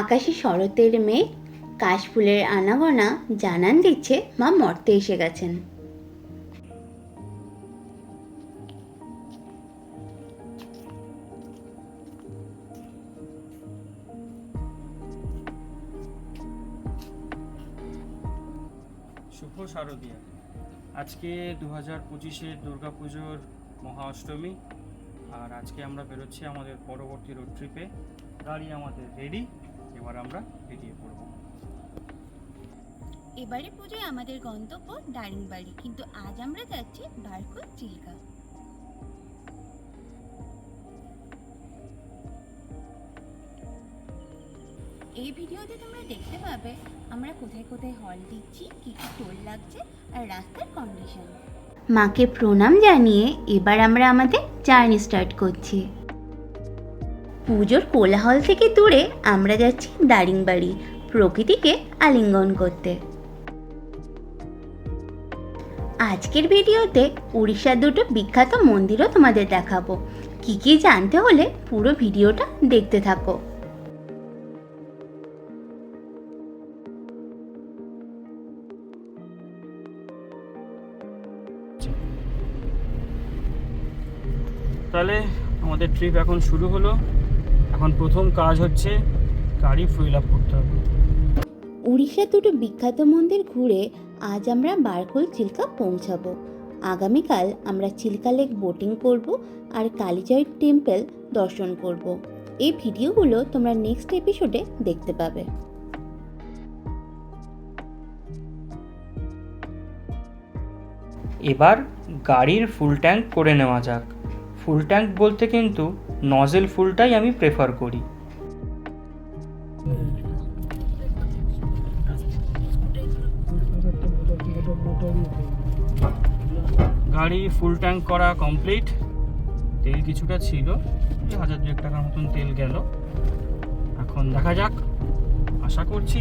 আকাশে শরতের মেঘ কাশফুলের আনাগোনা জানান দিচ্ছে মা মর্তে এসে গেছেন। শুভ শারদীয়া। আজকে দু হাজার পঁচিশের দুর্গা পুজোর মহা অষ্টমী আর আজকে আমরা বেরোচ্ছি আমাদের পরবর্তী রোড ট্রিপে গাড়ি আমাদের রেডি এবার আমরা বেরিয়ে পড়ব। এবারে পুজোয় আমাদের গন্তব্য দারিংবাড়ি কিন্তু আজ আমরা যাচ্ছি বারকুল চিল্কা। এই ভিডিওতে তোমরা দেখতে পাবে আমরা কোথায় কোথায় হল দিচ্ছি কি কি টোল লাগছে আর রাস্তার কন্ডিশন মাকে প্রণাম জানিয়ে এবার আমরা আমাদের জার্নি স্টার্ট করছি। পুজোর কোলাহল থেকে দূরে আমরা যাচ্ছি দারিংবাড়ি, প্রকৃতিকে আলিঙ্গন করতে। আজকের ভিডিওতে উড়িষ্যার দুটো বিখ্যাত মন্দিরও তোমাদের দেখাবো। কি কি জানতে হলে পুরো ভিডিওটা দেখতে থাকো। তাহলে আমাদের ট্রিপ এখন শুরু হলো। এখন প্রথম কাজ হচ্ছে গাড়ি ফুয়েল আপ করতে হবে। উড়িষ্যার দুটো বিখ্যাত মন্দির ঘুরে আজ আমরা বারকুল চিল্কা পৌঁছাবো। আগামীকাল আমরা চিল্কা লেক বোটিং করব আর কালীজয় টেম্পল দর্শন করব। এই ভিডিওগুলো তোমরা নেক্সট এপিসোডে দেখতে পাবে। এবার গাড়ির ফুল ট্যাঙ্ক করে নেওয়া যাক। ফুল ট্যাঙ্ক বলতে কিন্তু নজেল ফুলটাই আমি প্রেফার করি। গাড়ি ফুল ট্যাঙ্ক করা কমপ্লিট তেল কিছুটা ছিল হাজার দুয়েক টাকার মতন তেল গেল। এখন দেখা যাক, আশা করছি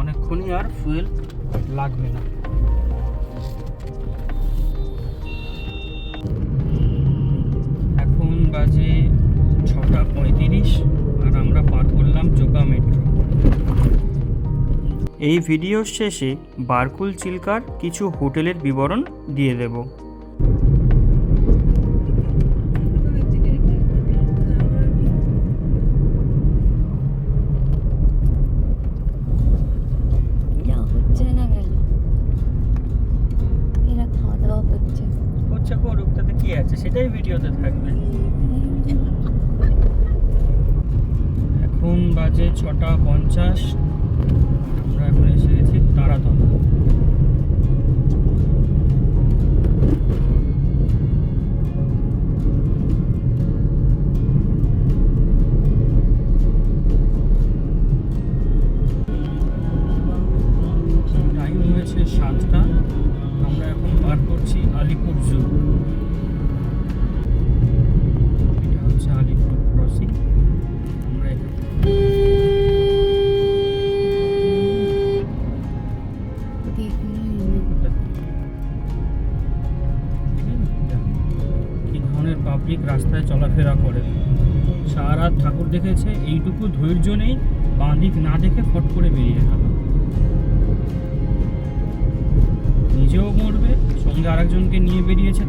অনেকক্ষণই আর ফুয়েল লাগবে না। বাজে ছটা পঁয়ত্রিশ আর আমরা পার করলাম চোকা মেট্রো এই ভিডিওর শেষে বারকুল চিল্কার কিছু হোটেলের বিবরণ দিয়ে দেব। ছটা পঞ্চাশ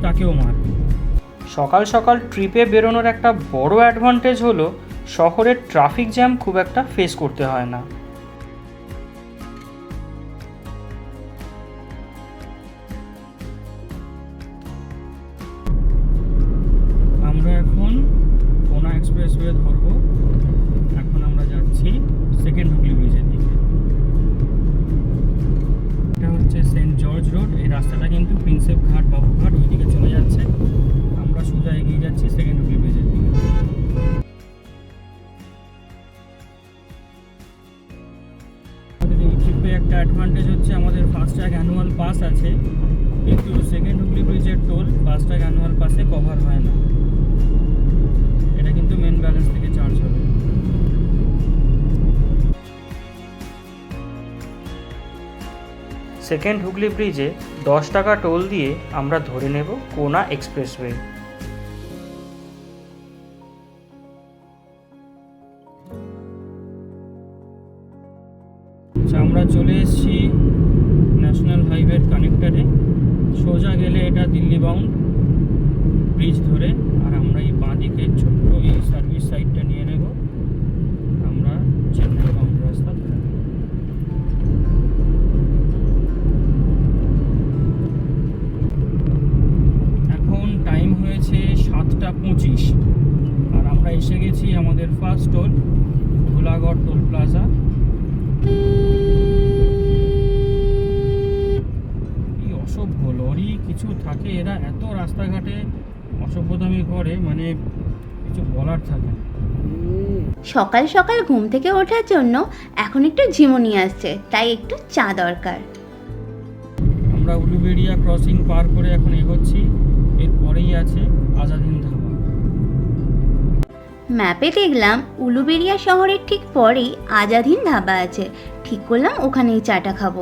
তাকেও মার। সকাল সকাল ট্রিপে বেরোনোর একটা বড় অ্যাডভান্টেজ হলো, শহরের ট্রাফিক জ্যাম খুব একটা ফেস করতে হয় না। সেকেন্ড হুগলি ব্রিজে দশ টাকা টোল দিয়ে আমরা ধরে নেব কোনা এক্সপ্রেসওয়ে। লরি কিছু থাকে এরা এত রাস্তাঘাটে অসভ্যতামি করে মানে কিছু বলার থাকে না। সকাল সকাল ঘুম থেকে ওঠার জন্য এখন একটু ঝিমুনি আসছে তাই একটু চা দরকার। আমরা উলুবেড়িয়া ক্রসিং পার করে এখন এগোচ্ছি এরপরেই আছে আজাদিন ধাবা। ম্যাপে দেখলাম উলুবেড়িয়া শহরের ঠিক পরেই আজাদিন ধাবা আছে ঠিক করলাম ওখানেই চাটা খাব।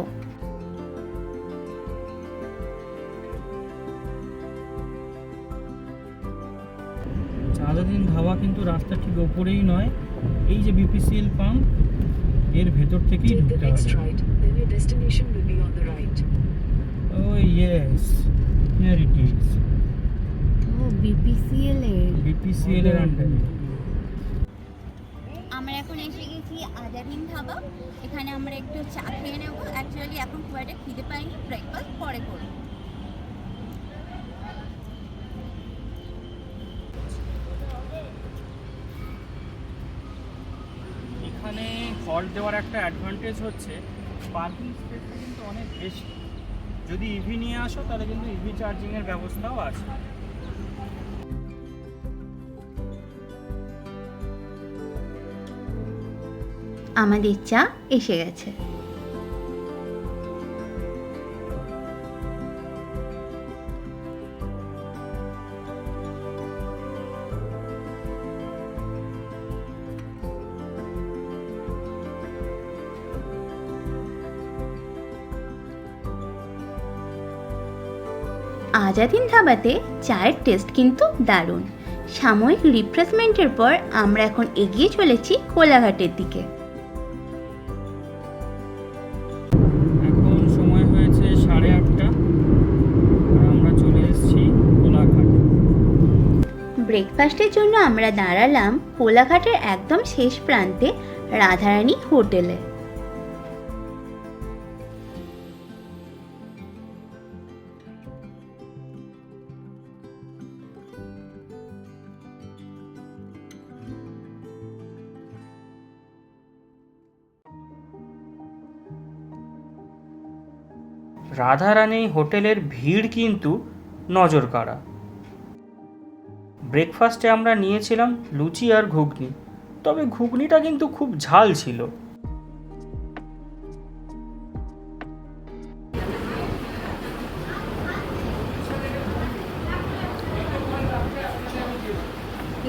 রাস্তা ঠিক ওপরেই নয়। এই যে বিপিসিএল পাম্পের ভেতর থেকেই ঢুকতে হবে। right. ও yes here it is O BPCL এর। বিপিসিএল এর আন্ডারে আমরা এখন এসে গেছি আজাদিন ধাবা। এখানে আমরা একটু চা খেয়ে নেব। অ্যাকচুয়ালি এখন খুব একটা খিদে পাইনি। ব্রেকফাস্ট পরে করব এখানে হল্ট দেওয়ার একটা অ্যাডভান্টেজ হচ্ছে পার্কিং স্পেসটা কিন্তু অনেক বেশি। যদি ইভি নিয়ে আসো, তাহলে কিন্তু ইভি চার্জিংয়ের ব্যবস্থাও আছে। আমাদের চা এসে গেছে। আজাদিন ধাবাতে চায়ের টেস্ট কিন্তু দারুণ। সাময়িক রিফ্রেশমেন্টের পর আমরা এখন এগিয়ে চলেছি কোলাঘাটের দিকে। এখন সময় হয়েছে সাড়ে আটটা। আর আমরা চলে এসেছি কোলাঘাট। ব্রেকফাস্টের জন্য আমরা দাঁড়ালাম কোলাঘাটের একদম শেষ প্রান্তে রাধারানী হোটেলে। রাধারানী হোটেলের ভিড় কিন্তু নজর কাড়া। ব্রেকফাস্টে আমরা নিয়েছিলাম লুচি আর ঘুগনি, তবে ঘুগনিটা কিন্তু খুব ঝাল ছিল।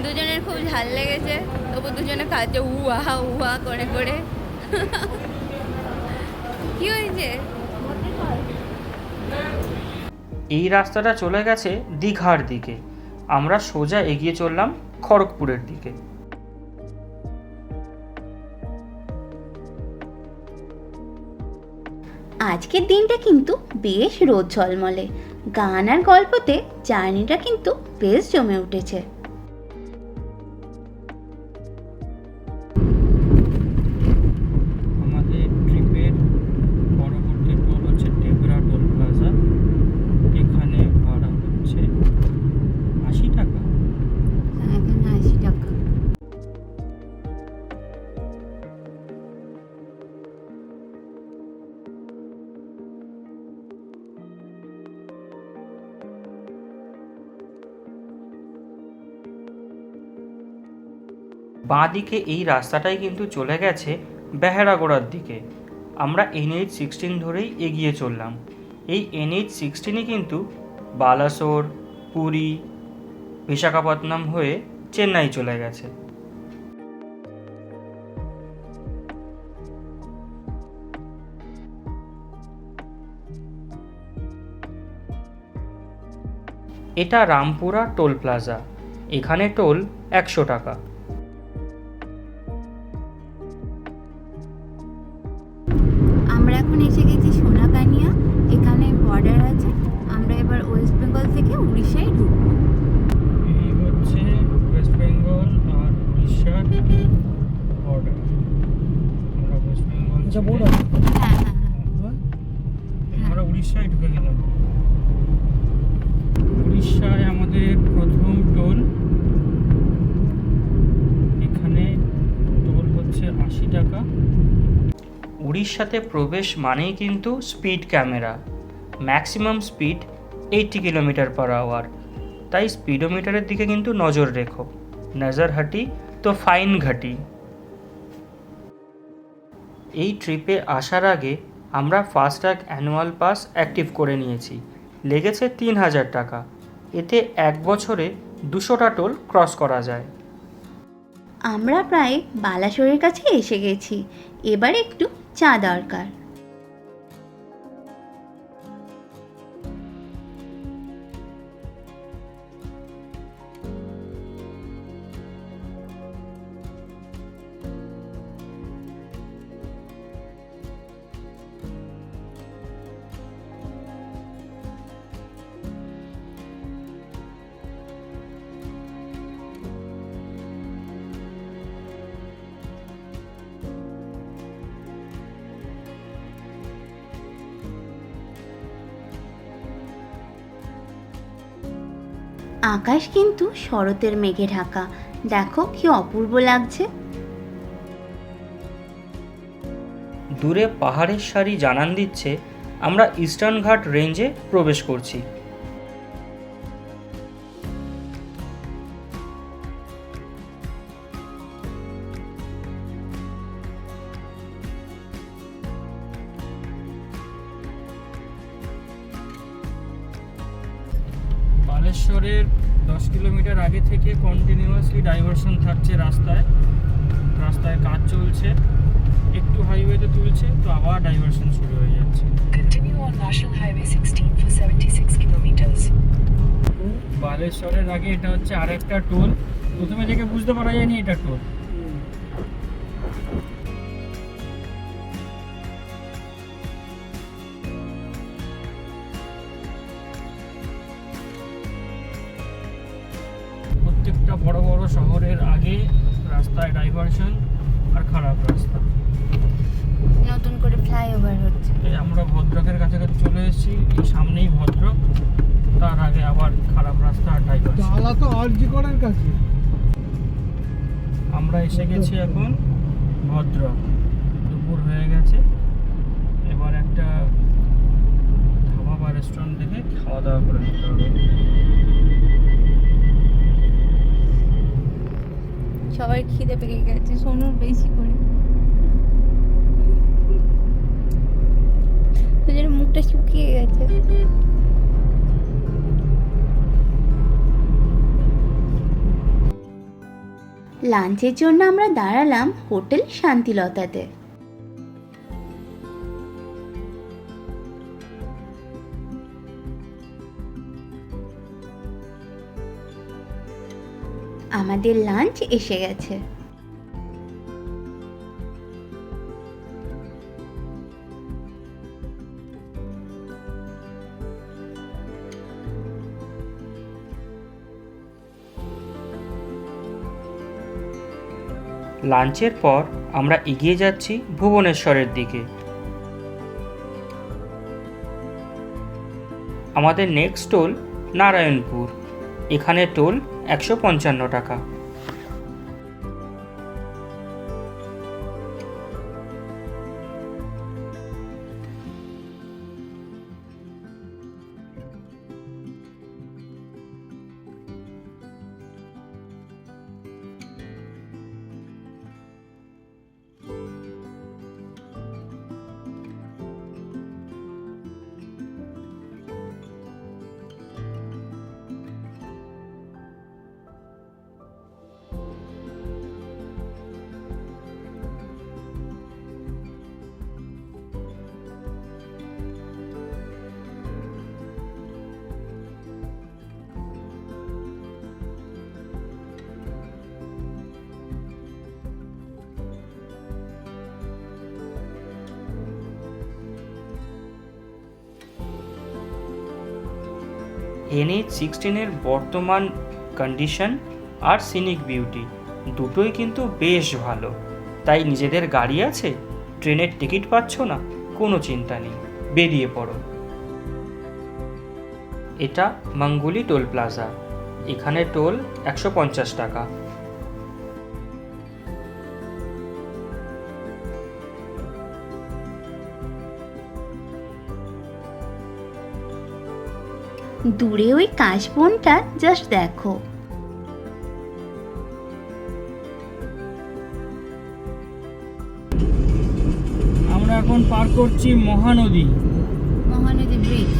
দুজনের খুব ঝাল লেগেছে, তবু দুজনে খাচ্ছে উহা উহা করে করে। কি হয়েছে? এই রাস্তাটা চলে গেছে দীঘার দিকে। আমরা সোজা এগিয়ে চললাম খড়গপুরের দিকে। আজকের দিনটা কিন্তু বেশ রোদ ঝলমলে। গান আর গল্পতে জার্নিটা কিন্তু বেশ জমে উঠেছে। বাঁদিকে এই রাস্তাটাই কিন্তু চলে গেছে বেহারাগোড়ার দিকে। আমরা এনএইচ সিক্সটিন ধরেই এগিয়ে চললাম। এই এনএইচ সিক্সটিনই কিন্তু বালাসোর, পুরী, বিশাখাপত্তনম হয়ে চেন্নাই চলে গেছে। এটা রামপুরা টোল প্লাজা। এখানে টোল একশো টাকা। উড়িষ্যাতে প্রবেশ মানেই কিন্তু speed camera maximum speed eighty kilometre per hour তাই স্পিডোমিটারের দিকে কিন্তু নজর রেখো। নজর হাটি তো ফাইন ঘাটি। এই ট্রিপে আসার আগে আমরা ফাস্ট্যাগ অ্যানুয়াল পাস অ্যাক্টিভ করে নিয়েছি। লেগেছে তিন হাজার টাকা। এতে এক বছরে দুশোটা টোল ক্রস করা যায়। আমরা প্রায় বালাসোরের কাছে এসে গেছি। এবার একটু চা দরকার। আকাশ কিন্তু শরতের মেঘে ঢাকা। দেখো কি অপূর্ব লাগছে। দূরে পাহাড়ের সারি জানান দিচ্ছে, আমরা ইস্টার্ন ঘাট রেঞ্জে প্রবেশ করছি। বালেশ্বরের দশ কিলোমিটার আগে থেকে কন্টিনিউয়াসলি ডাইভারশন থাকছে রাস্তায়। রাস্তায় কাজ চলছে একটু হাইওয়েতে তুলছে তো আবার ডাইভারশন শুরু হয়ে যাচ্ছে। Continue on National Highway 16 for 76 kilometers. বালেশ্বরের আগে এটা হচ্ছে আরেকটা টোল প্রথমে দেখে বুঝতে পারা যায়নি এটা টোল আমরা ভদ্রকের কাছাকাছি চলে এসেছি। এই সামনেই ভদ্রক। তার আগে আবার খারাপ রাস্তা আর ডাইভারশন ডালা তো আরজি করার কাছে। আমরা এসে গেছি এখন ভদ্রক। দুপুর হয়ে গেছে। এবার একটা ধাবা বা রেস্টুরেন্ট দেখে খাওয়া দাওয়া করে নিতে হবে। সবাই খিদে পেকে গেছে সোনুর বেশি করে। তোদের মুখটা শুকিয়ে গেছে। লাঞ্চের জন্য আমরা দাঁড়ালাম হোটেল শান্তিলতাতে। আমাদের লাঞ্চ এসে গেছে। লাঞ্চের পর আমরা এগিয়ে যাচ্ছি ভুবনেশ্বরের দিকে। আমাদের নেক্সট টোল নারায়ণপুর। এখানে টোল একশো পঞ্চান্ন টাকা। এনএইচ সিক্সটিনের বর্তমান কন্ডিশন আর সিনিক বিউটি দুটোই কিন্তু বেশ ভালো। তাই নিজেদের গাড়ি আছে, ট্রেনের টিকিট পাচ্ছ না, কোনো চিন্তা নেই, বেরিয়ে পড়ো। এটা মাঙ্গুলি টোল প্লাজা, এখানে টোল একশো পঞ্চাশ টাকা। দূরে ওই কাশবনটা জাস্ট দেখো। আমরা এখন পার করছি মহানদী। মহানদী ব্রিজ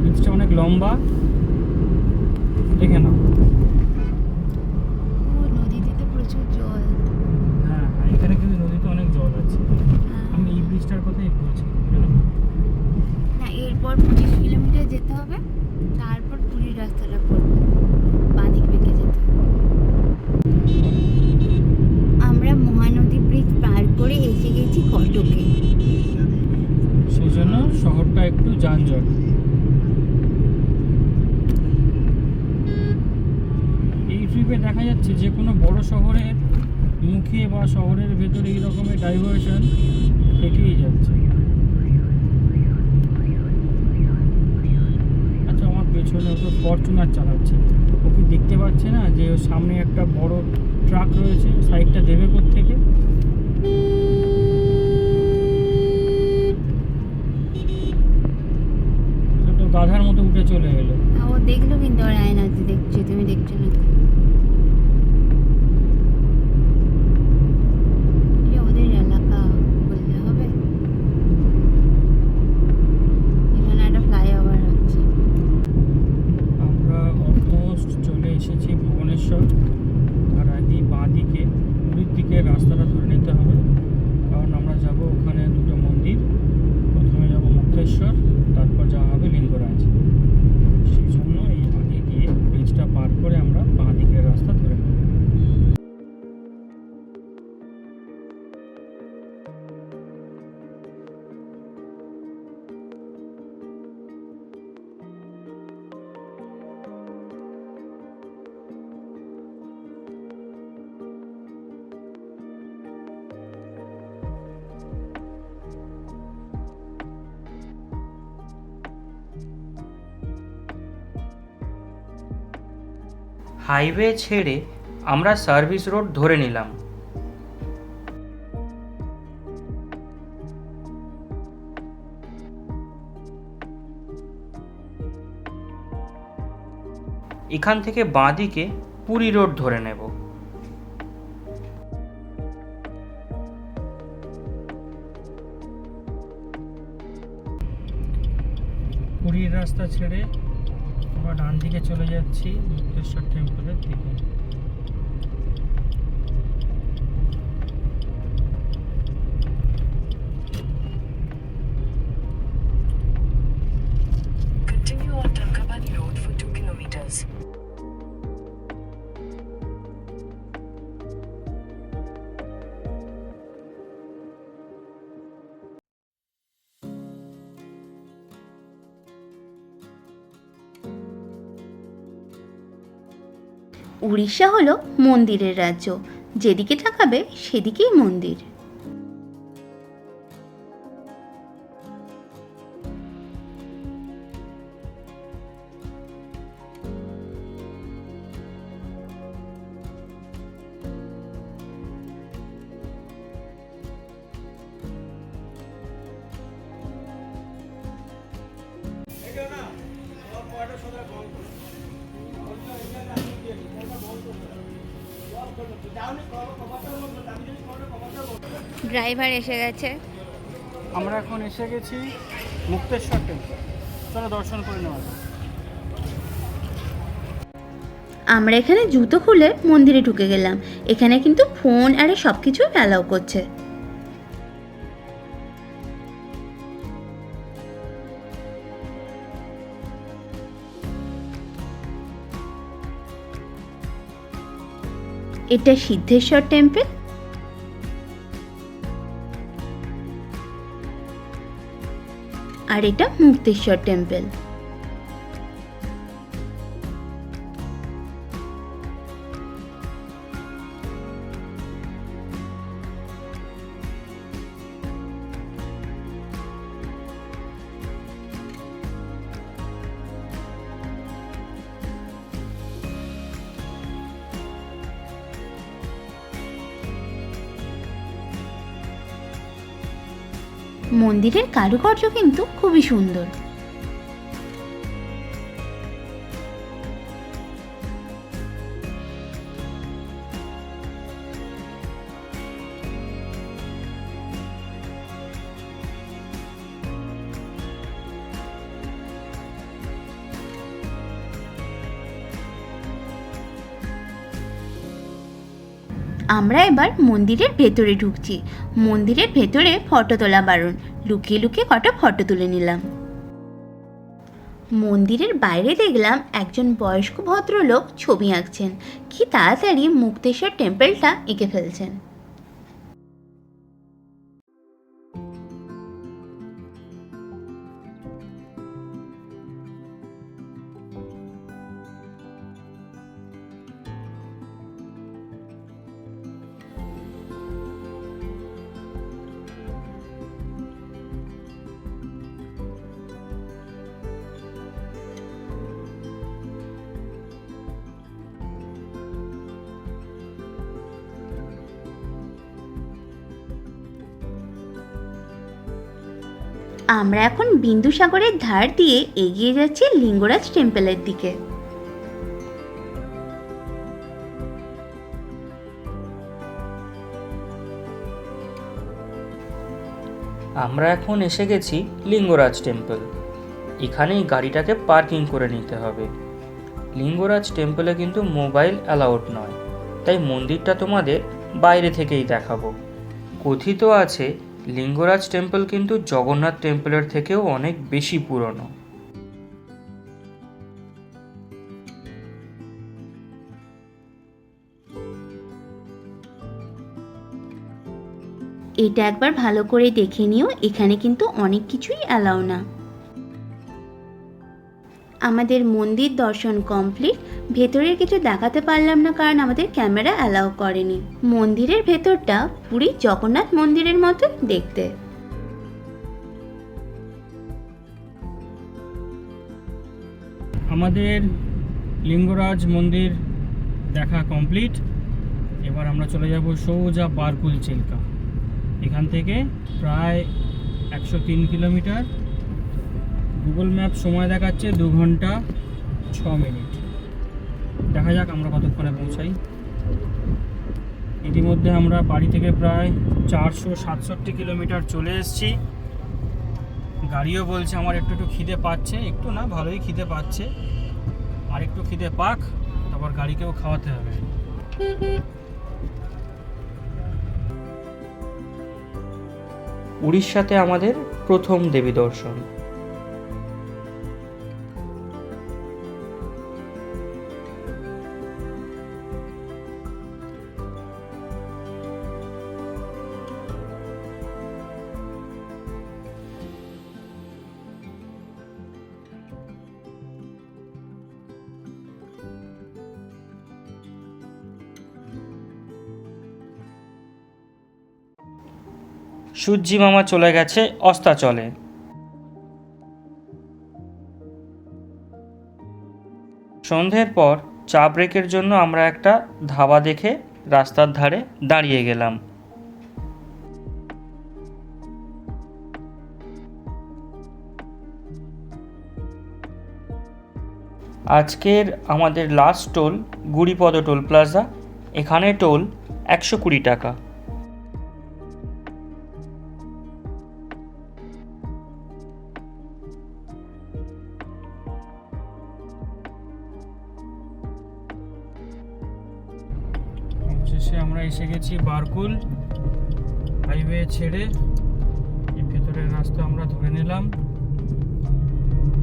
ব্রিজটা অনেক লম্বা। দেখে নাও। নদীতে প্রচুর জল। হ্যাঁ এখানে কিন্তু নদীতে অনেক জল আছে। আমি এই ব্রিজটার কথাই বলছি। পঁচিশ কিলোমিটার যেতে হবে। হাইওয়ে ছেড়ে আমরা সার্ভিস রোড ধরে নিলাম। এখান থেকে বাঁদিকে পুরী রোড ধরে নেব। পুরীর রাস্তা ছেড়ে আবার ডান দিকে চলে যাচ্ছি মুক্তেশ্বর টেম্পলের দিকে। উড়িষ্যা হলো মন্দিরের রাজ্য। যেদিকে তাকাবে সেদিকেই মন্দির। ড্রাইভার এসে গেছে। আমরা এখন এসে গেছি মুক্তেশ্বর টেম্পল চলো দর্শন করে নেওয়া যাক। আমরা এখানে জুতো খুলে মন্দিরে ঢুকে গেলাম। এখানে কিন্তু ফোন আরে সব কিছু অ্যালাউ করছে। এটা সিদ্ধেশ্বর টেম্পেল আর এটা মুক্তেশ্বর টেম্পল মন্দিরের কারুকার্য কিন্তু খুবই সুন্দর। আমরা এবার মন্দিরের ভেতরে ঢুকছি। মন্দিরের ভেতরে ফটো তোলা বারণ। লুকিয়ে লুকিয়ে কটা ফটো তুলে নিলাম। মন্দিরের বাইরে দেখলাম একজন বয়স্ক ভদ্রলোক ছবি আঁকছেন। কি তাড়াতাড়ি মুক্তেশ্বর টেম্পলটা এঁকে ফেলছেন। আমরা এখন বিন্দুসাগরের ধার দিয়ে এগিয়ে যাচ্ছি লিঙ্গরাজ টেম্পলের দিকে। আমরা এখন এসে গেছি লিঙ্গরাজ টেম্পল। এখানেই গাড়িটাকে পার্কিং করে নিতে হবে। লিঙ্গরাজ টেম্পলে কিন্তু মোবাইল অ্যালাউড নয়, তাই মন্দিরটা তোমাদের বাইরে থেকেই দেখাবো। কথিত আছে লিঙ্গরাজ টেম্পল কিন্তু জগন্নাথ টেম্পলের থেকেও অনেক বেশি পুরনো। এটা একবার ভালো করে দেখে নিও, এখানে কিন্তু অনেক কিছুই অ্যালাউ না। আমাদের মন্দির দর্শন কমপ্লিট ভেতরের কিছু দেখাতে পারলাম না কারণ আমাদের ক্যামেরা অ্যালাউ করেনি। মন্দিরের ভেতরটা পুরী জগন্নাথ মন্দিরের মতো দেখতে। আমাদের লিঙ্গরাজ মন্দির দেখা কমপ্লিট এবার আমরা চলে যাব সোজা বারকুল চিল্কা। এখান থেকে প্রায় একশো তিন কিলোমিটার। গুগল ম্যাপ সময় দেখাচ্ছে দু ঘণ্টা ছ মিনিট। দেখা যাক আমরা কতক্ষণে পৌঁছাই। ইতিমধ্যে আমরা বাড়ি থেকে প্রায় চারশো সাতষট্টি কিলোমিটার চলে এসেছি। গাড়িও বলছে আমার একটু একটু খিদে পাচ্ছে। একটু না, ভালোই খিদে পাচ্ছে। আর একটু খিদে পাক, তারপর গাড়িকেও খাওয়াতে হবে। উড়িষ্যাতে আমাদের প্রথম দেবী দর্শন। সূর্যি মামা চলে গেছে অস্তাচলে। সন্ধ্যের পর চা ব্রেকের জন্য আমরা একটা ধাবা দেখে রাস্তার ধারে দাঁড়িয়ে গেলাম। আজকের আমাদের last toll Guripada toll plaza এখানে টোল একশো কুড়ি টাকা। আমরা বারকুল, হাইওয়ে ছেড়ে এই ভেতরের রাস্তা আমরা ধরে নিলাম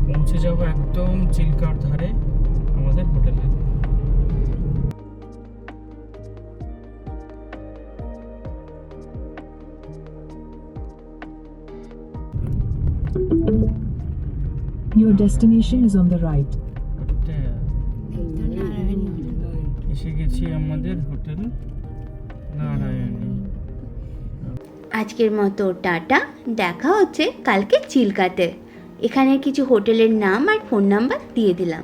পৌঁছে যাব একদম চিল্কার ধারে আমাদের হোটেলে Your destination is on the right. আজকের মতো টাটা। দেখা হচ্ছে কালকে চিলকাতে। এখানে কিছু হোটেলের নাম আর ফোন নাম্বার দিয়ে দিলাম।